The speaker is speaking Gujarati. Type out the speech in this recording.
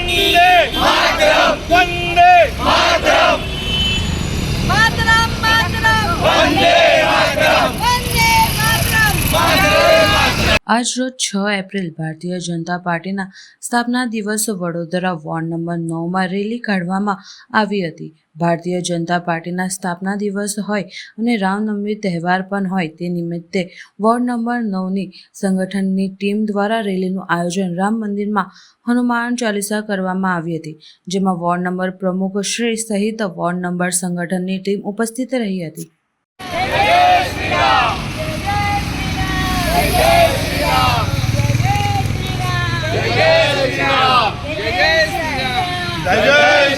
morning! આજરોજ છ એપ્રિલ ભારતીય જનતા પાર્ટીના સ્થાપના દિવસ વડોદરા વોર્ડ નંબર નવમાં રેલી કાઢવામાં આવી હતી. ભારતીય જનતા પાર્ટીના સ્થાપના દિવસ હોય અને રામનવમી તહેવાર પણ હોય તે નિમિત્તે વોર્ડ નંબર નવની સંગઠનની ટીમ દ્વારા રેલીનું આયોજન રામ મંદિરમાં હનુમાન ચાલીસા કરવામાં આવી હતી, જેમાં વોર્ડ નંબર પ્રમુખ શ્રી સહિત વોર્ડ નંબર સંગઠનની ટીમ ઉપસ્થિત રહી હતી.